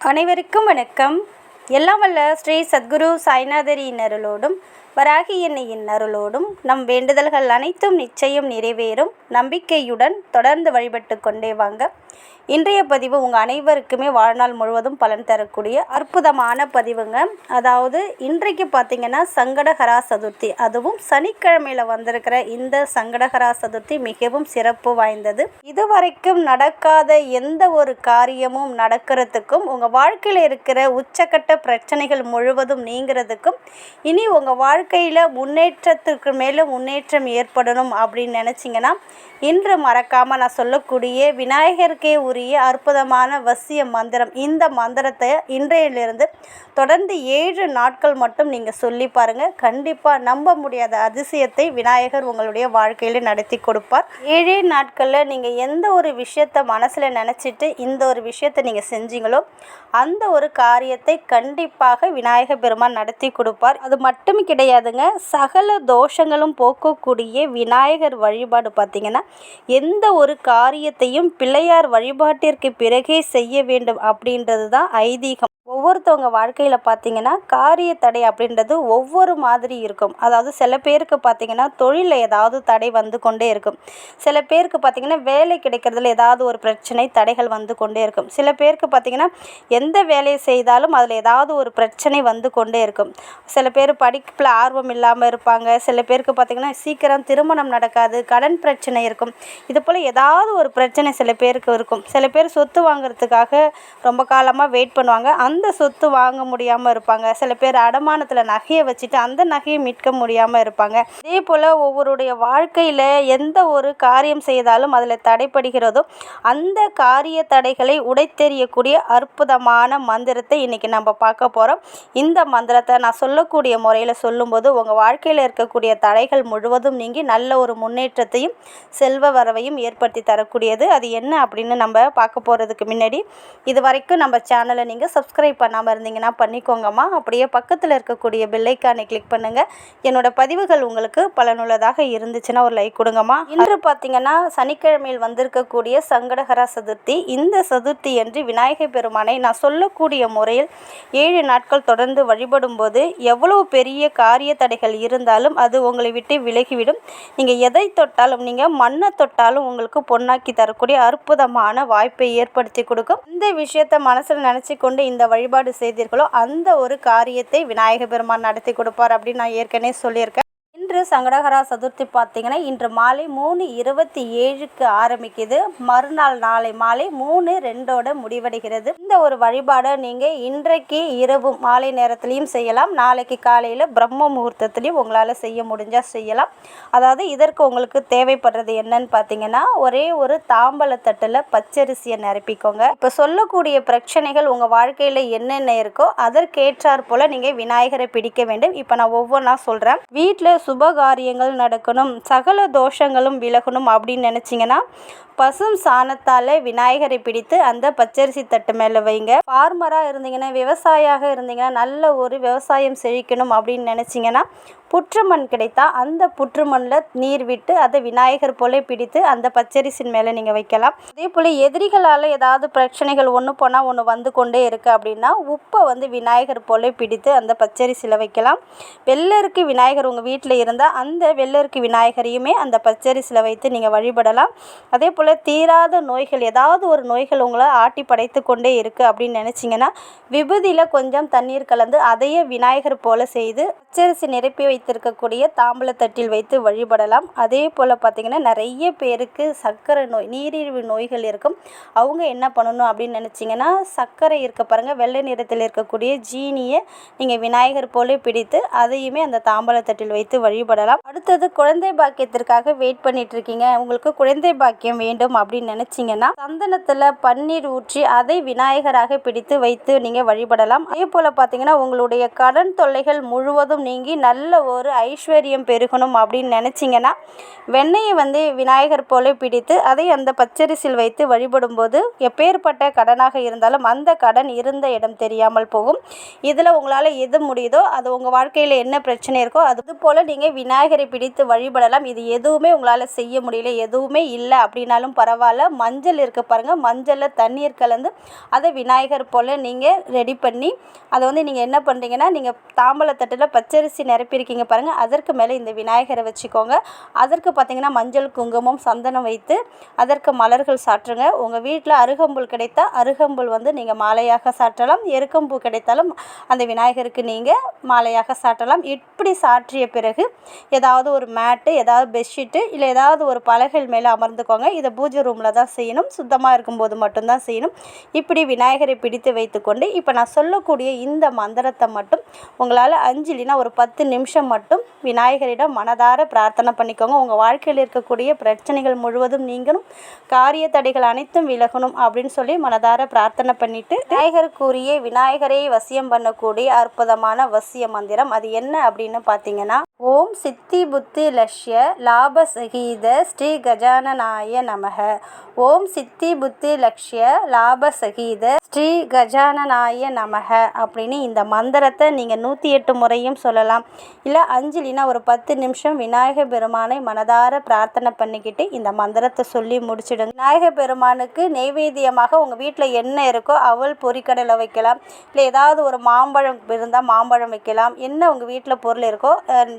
அனைவருக்கும் வணக்கம். எல்லாம் வல்ல ஸ்ரீ சத்குரு சாய்நாதரின் அருளோடும் வராகி எண்ணெயின் அருளோடும். நம் வேண்டுதல்கள் அனைத்தும் நிச்சயம் நிறைவேறும். நம்பிக்கையுடன் தொடர்ந்து வழிபட்டு கொண்டே வாங்க. இன்றைய பதிவு உங்கள் அனைவருக்குமே வாழ்நாள் முழுவதும் பலன் தரக்கூடிய அற்புதமான பதிவுங்க. அதாவது இன்றைக்கு பார்த்தீங்கன்னா சங்கடகரா சதுர்த்தி. அதுவும் சனிக்கிழமையில் வந்திருக்கிற இந்த சங்கடகரா சதுர்த்தி மிகவும் சிறப்பு வாய்ந்தது. இதுவரைக்கும் நடக்காத எந்த ஒரு காரியமும் நடக்கிறதுக்கும் உங்கள் வாழ்க்கையில் இருக்கிற உச்சக்கட்ட பிரச்சனைகள் முழுவதும் நீங்கிறதுக்கும் இனி உங்கள் வாழ்க்கையில் முன்னேற்றத்திற்கு மேலே முன்னேற்றம் ஏற்படணும் அப்படின்னு நினச்சிங்கன்னா இன்று மறக்காமல் நான் சொல்லக்கூடிய விநாயகருக்கே உரிய அற்புதமான வசிய மந்திரம் இந்த மந்திரத்தை இன்றையிலிருந்து தொடர்ந்து ஏழு நாட்கள் மட்டும் நீங்கள் சொல்லி பாருங்கள் கண்டிப்பாக நம்ப முடியாத அதிசயத்தை விநாயகர் உங்களுடைய வாழ்க்கையில் நடத்தி கொடுப்பார். ஏழே நாட்களில் நீங்கள் எந்த ஒரு விஷயத்தை மனசில் நினச்சிட்டு இந்த ஒரு விஷயத்தை நீங்கள் செஞ்சீங்களோ அந்த ஒரு காரியத்தை கண்டிப்பாக விநாயகர் பெருமான் நடத்தி கொடுப்பார். அது மட்டும் கிடையாதுங்க. சகல தோஷங்களும் போக்கக்கூடிய விநாயகர் வழிபாடு பார்த்திங்கன்னா எந்த ஒரு காரியத்தையும் பிள்ளையார் வழிபாட்டிற்கு பிறகே செய்ய வேண்டும் அப்படின்றது தான் ஐதீகம். ஒவ்வொருத்தவங்க வாழ்க்கையில் பார்த்தீங்கன்னா காரிய தடை அப்படின்றது ஒவ்வொரு மாதிரி இருக்கும். அதாவது சில பேருக்கு பார்த்தீங்கன்னா தொழிலில் ஏதாவது தடை வந்து கொண்டே இருக்கும். சில பேருக்கு பார்த்தீங்கன்னா வேலை கிடைக்கிறதுல ஏதாவது ஒரு பிரச்சனை தடைகள் வந்து கொண்டே இருக்கும். சில பேருக்கு பார்த்தீங்கன்னா எந்த வேலையை செய்தாலும் அதில் ஏதாவது ஒரு பிரச்சனை வந்து கொண்டே இருக்கும். சில பேர் படிப்பில் ஆர்வம் இல்லாமல் இருப்பாங்க. சில பேருக்கு பார்த்தீங்கன்னா சீக்கிரம் திருமணம் நடக்காது கடன் பிரச்சனை இருக்கும். இது போல் ஏதாவது ஒரு பிரச்சனை சில பேருக்கு இருக்கும். சில பேர் சொத்து வாங்குறதுக்காக ரொம்ப காலமாக வெயிட் பண்ணுவாங்க. அந்த அந்த சொத்து வாங்க முடியாமல் இருப்பாங்க. சில பேர் அடமானத்தில் நகையை வச்சுட்டு அந்த நகையை மீட்க முடியாமல் இருப்பாங்க. இதே போல் ஒவ்வொருடைய வாழ்க்கையில் எந்த ஒரு காரியம் செய்தாலும் அதில் தடைப்படுகிறதோ அந்த காரிய தடைகளை உடைத்தெறியக்கூடிய அற்புதமான மந்திரத்தை இன்றைக்கி நம்ம பார்க்க போகிறோம் இந்த மந்திரத்தை நான் சொல்லக்கூடிய முறையில் சொல்லும்போது உங்கள் வாழ்க்கையில் இருக்கக்கூடிய தடைகள் முழுவதும் நீங்கி நல்ல ஒரு முன்னேற்றத்தையும் செல்வ வரவையும் ஏற்படுத்தி தரக்கூடியது. அது என்ன அப்படின்னு நம்ம பார்க்க போகிறதுக்கு முன்னாடி இது வரைக்கும் நம்ம சேனலை நீங்கள் சப்ஸ்கிரைப் பண்ணாமல் இருந்தீங்கன்னா பண்ணிக்கோங்கம்மா. அப்படியே பக்கத்தில் இருக்கக்கூடிய பெல்லைக்கானை கிளிக் பண்ணுங்கள் என்னோட பதிவுகள் உங்களுக்கு பலனுள்ளதாக இருந்துச்சுன்னா ஒரு லைக் கொடுங்கம்மா. இன்று பார்த்தீங்கன்னா சனிக்கிழமையில் வந்திருக்கக்கூடிய சங்கடகரா சதுர்த்தி. இந்த சதுர்த்தி என்று விநாயகர் பெருமானை நான் சொல்லக்கூடிய முறையில் ஏழு நாட்கள் தொடர்ந்து வழிபடும் போது எவ்வளவு பெரிய காரிய தடைகள் இருந்தாலும் அது உங்களை விட்டு விலகிவிடும். நீங்கள் எதை தொட்டாலும் நீங்கள் மண்ணை தொட்டாலும் உங்களுக்கு பொன்னாக்கி தரக்கூடிய அற்புதமான வாய்ப்பை ஏற்படுத்தி கொடுக்கும். இந்த விஷயத்தை மனசில் நினச்சி கொண்டு இந்த வழிபாடு செய்தீர்களோ அந்த ஒரு காரியத்தை விநாயக பெருமான் நடத்தி கொடுப்பார் அப்படின்னு நான் ஏற்கனவே சொல்லியிருக்கேன். இன்று சங்கடகரா சதுர்த்தி பார்த்தீங்கன்னா இன்று மாலை மூணு இருபத்தி ஏழுக்கு ஆரம்பிக்குது. மறுநாள் நாளை மாலை மூணு ரெண்டோட முடிவடைகிறது. இந்த ஒரு வழிபாடை நீங்கள் இன்றைக்கு இரவு மாலை நேரத்துலையும் செய்யலாம். நாளைக்கு காலையில் பிரம்ம முகூர்த்தத்துலேயும் உங்களால் செய்ய முடிஞ்சால் செய்யலாம். அதாவது இதற்கு உங்களுக்கு தேவைப்படுறது என்னன்னு பார்த்தீங்கன்னா ஒரே ஒரு தாம்பலத்தட்டில் பச்சரிசியை நிரப்பிக்கோங்க. இப்போ சொல்லக்கூடிய பிரச்சனைகள் உங்கள் வாழ்க்கையில் என்னென்ன இருக்கோ அதற்கேற்றாற் போல் நீங்கள் விநாயகரை பிடிக்க வேண்டும். இப்போ நான் ஒவ்வொன்றா சொல்கிறேன் வீட்டில் சுப காரியங்கள் நடக்கணும் சகல தோஷங்களும் விலகணும் அப்படின்னு நினச்சிங்கன்னா பசும் சாணத்தால் விநாயகரை பிடித்து அந்த பச்சரிசி தட்டு மேலே வைங்க. ஃபார்மராக இருந்தீங்கன்னா விவசாயியாக இருந்தீங்கன்னா நல்ல ஒரு விவசாயம் செழிக்கணும் அப்படின்னு நினச்சிங்கன்னா புற்றுமண் கிடைத்தா அந்த புற்றுமண்ணில் நீர் விட்டு அதை விநாயகர் போல பிடித்து அந்த பச்சரிசின் மேலே நீங்கள் வைக்கலாம். அதே போல் எதிரிகளால் ஏதாவது பிரச்சனைகள் ஒன்று போனால் ஒன்று வந்து கொண்டே இருக்குது அப்படின்னா உப்பை வந்து விநாயகர் போல பிடித்து அந்த பச்சரிசியில் வைக்கலாம். வெள்ளருக்கு விநாயகர் உங்கள் வீட்டில் இருந்தால் அந்த வெள்ளருக்கு விநாயகரையுமே அந்த பச்சரிசியில் வைத்து நீங்கள் வழிபடலாம். அதே போல் தீராத நோய்கள் ஏதாவது ஒரு நோய்கள் உங்களை ஆட்டி படைத்து கொண்டே இருக்குது அப்படின்னு நினச்சிங்கன்னா விபூதியில் கொஞ்சம் தண்ணீர் கலந்து அதையே விநாயகர் போல் செய்து பச்சரிசி நிரப்பி வைத்திருக்கக்கூடிய தாம்பலத்தட்டில் வைத்து வழிபடலாம். அதே போல் பார்த்திங்கன்னா நிறைய பேருக்கு சர்க்கரை நோய் நீரிழிவு நோய்கள் இருக்கும். அவங்க என்ன பண்ணணும் அப்படின்னு நினச்சிங்கன்னா சர்க்கரை இருக்க பாருங்கள் வெள்ளை நிறத்தில் இருக்கக்கூடிய ஜீனியை நீங்கள் விநாயகர் போலே பிடித்து அதையுமே அந்த தாம்பலத்தட்டில் வைத்து வழிபடலாம் அடுத்தது குழந்தை பாக்கியத்திற்காக வெயிட் பண்ணிட்டு இருக்கீங்க உங்களுக்கு குழந்தை பாக்கியம் வேண்டும் அப்படின்னு நினைச்சீங்கன்னா சந்தனத்தில் பன்னீர் ஊற்றி அதை விநாயகராக பிடித்து வைத்து நீங்கள் வழிபடலாம். அதே போல் பார்த்தீங்கன்னா உங்களுடைய கடன் தொல்லைகள் முழுவதும் நீங்கி நல்ல ஒரு ஐஸ்வர்யம் பெருகணும் அப்படின்னு நினைச்சீங்கன்னா வெண்ணெயை வந்து விநாயகர் போல பிடித்து அதை அந்த பச்சரிசியில் வைத்து வழிபடும்போது எப்பேற்பட்ட கடனாக இருந்தாலும் அந்த கடன் இருந்த இடம் தெரியாமல் போகும். இதில் உங்களால் எது முடியுதோ அது உங்கள் வாழ்க்கையில் என்ன பிரச்சனை இருக்கோ அது போல் நீங்கள் விநாயகரை பிடித்து வழிபடலாம். இது எதுவுமே உங்களால் செய்ய முடியல எதுவுமே இல்லை அப்படின்னாலும் பரவாயில்ல. மஞ்சள் இருக்க பாருங்கள் மஞ்சளில் தண்ணீர் கலந்து அதை விநாயகர் போல் நீங்கள் ரெடி பண்ணி அதை வந்து நீங்கள் என்ன பண்ணுறீங்கன்னா நீங்கள் தாம்பழத்தட்டில் பச்சரிசி நிரப்பியிருக்கீங்க பாருங்கள் அதற்கு மேலே இந்த விநாயகரை வச்சுக்கோங்க. அதற்கு பார்த்தீங்கன்னா மஞ்சள் குங்குமம் சந்தனம் வைத்து அதற்கு மலர்கள் சாற்றுங்க. உங்கள் வீட்டில் அருகம்புல் கிடைத்தால் அருகம்புல் வந்து நீங்கள் மாலையாக சாற்றலாம். எருக்கம்பூ கிடைத்தாலும் அந்த விநாயகருக்கு நீங்கள் மாலையாக சாற்றலாம். இப்படி சாற்றிய பிறகு ஏதாவது ஒரு மேட்டு ஏதாவது பெட்ஷீட்டு இல்லை ஏதாவது ஒரு பலகைகள் மேலே அமர்ந்துக்கோங்க. இதை பூஜை ரூமில் தான் செய்யணும். சுத்தமாக இருக்கும்போது மட்டும்தான் செய்யணும். இப்படி விநாயகரை பிடித்து வைத்துக்கொண்டு இப்போ நான் சொல்லக்கூடிய இந்த மந்திரத்தை மட்டும் உங்களால் அஞ்சு இல்லைன்னா ஒரு பத்து நிமிஷம் மட்டும் விநாயகரிடம் மனதார பிரார்த்தனை பண்ணிக்கோங்க. உங்கள் வாழ்க்கையில் இருக்கக்கூடிய பிரச்சனைகள் முழுவதும் நீங்களும் காரிய தடைகள் அனைத்தும் விலகணும் அப்படின்னு சொல்லி மனதார பிரார்த்தனை பண்ணிட்டு விநாயகருக்குரிய விநாயகரை வசியம் பண்ணக்கூடிய அற்புதமான வசிய மந்திரம் அது என்ன அப்படின்னு பார்த்தீங்கன்னா ஓம் சித்தி புத்தி லஷ்ய லாப சகீத ஸ்ரீ கஜானநாய நமக. ஓம் சித்தி புத்தி லக்ஷ்ய லாப சகீத ஸ்ரீ கஜானநாய நமக அப்படின்னு இந்த மந்திரத்தை நீங்கள் நூற்றி எட்டு முறையும் சொல்லலாம். இல்லை அஞ்சலினா ஒரு பத்து நிமிஷம் விநாயக பெருமானை மனதார பிரார்த்தனை பண்ணிக்கிட்டு இந்த மந்திரத்தை சொல்லி முடிச்சிடுங்க. விநாயக பெருமானுக்கு நெய்வேத்தியமாக உங்கள் வீட்டில் என்ன இருக்கோ அவள் பொறிக்கடலை வைக்கலாம். இல்லை ஏதாவது ஒரு மாம்பழம் இருந்தால் மாம்பழம் வைக்கலாம். என்ன உங்கள் வீட்டில் பொருள் இருக்கோ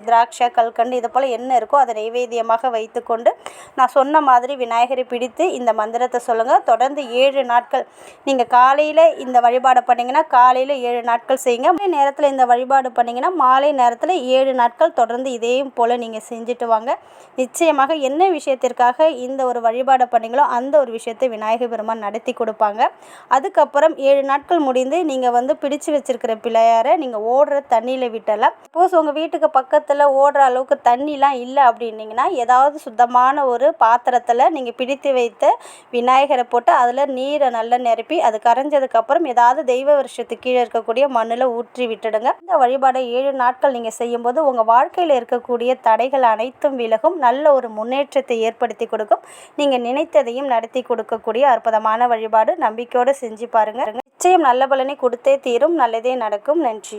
திராட்சை திராட்சை கல்கண்டு இது போல் என்ன இருக்கோ அதை நைவேத்தியமாக வைத்துக்கொண்டு நான் சொன்ன மாதிரி விநாயகரை பிடித்து இந்த மந்திரத்தை சொல்லுங்கள் தொடர்ந்து ஏழு நாட்கள் நீங்கள் காலையில் இந்த வழிபாடை பண்ணிங்கன்னா காலையில் ஏழு நாட்கள் செய்யுங்க. மாலை நேரத்தில் இந்த வழிபாடு பண்ணிங்கன்னா மாலை நேரத்தில் ஏழு நாட்கள் தொடர்ந்து இதே போல் நீங்கள் செஞ்சுட்டு வாங்க. நிச்சயமாக என்ன விஷயத்திற்காக இந்த ஒரு வழிபாடை பண்ணீங்களோ அந்த ஒரு விஷயத்தை விநாயகர் பெருமான் நடத்தி கொடுப்பாங்க. அதுக்கப்புறம் ஏழு நாட்கள் முடிந்து நீங்கள் வந்து பிடிச்சு வச்சிருக்கிற பிள்ளையாரை நீங்கள் ஓடுற தண்ணியில் விட்டலாம் சப்போஸ் உங்கள் வீட்டுக்கு பக்கத்தில் ஓ போடுற அளவுக்கு தண்ணிலாம் இல்லை அப்படின்னீங்கன்னா ஏதாவது சுத்தமான ஒரு பாத்திரத்தில் நீங்கள் பிடித்து வைத்த விநாயகரை போட்டு அதில் நீரை நல்லா நிரப்பி அது கரைஞ்சதுக்கப்புறம் ஏதாவது தெய்வ வருஷத்துக்கு கீழே இருக்கக்கூடிய மண்ணில் ஊற்றி விட்டுடுங்க. இந்த வழிபாடை ஏழு நாட்கள் நீங்கள் செய்யும்போது உங்கள் வாழ்க்கையில் இருக்கக்கூடிய தடைகள் அனைத்தும் விலகும். நல்ல ஒரு முன்னேற்றத்தை ஏற்படுத்தி கொடுக்கும். நீங்கள் நினைத்ததையும் நடத்தி கொடுக்கக்கூடிய அற்புதமான வழிபாடு. நம்பிக்கையோடு செஞ்சு பாருங்கள் நிச்சயம் நல்ல பலனை கொடுத்தே தீரும். நல்லதே நடக்கும். நன்றி.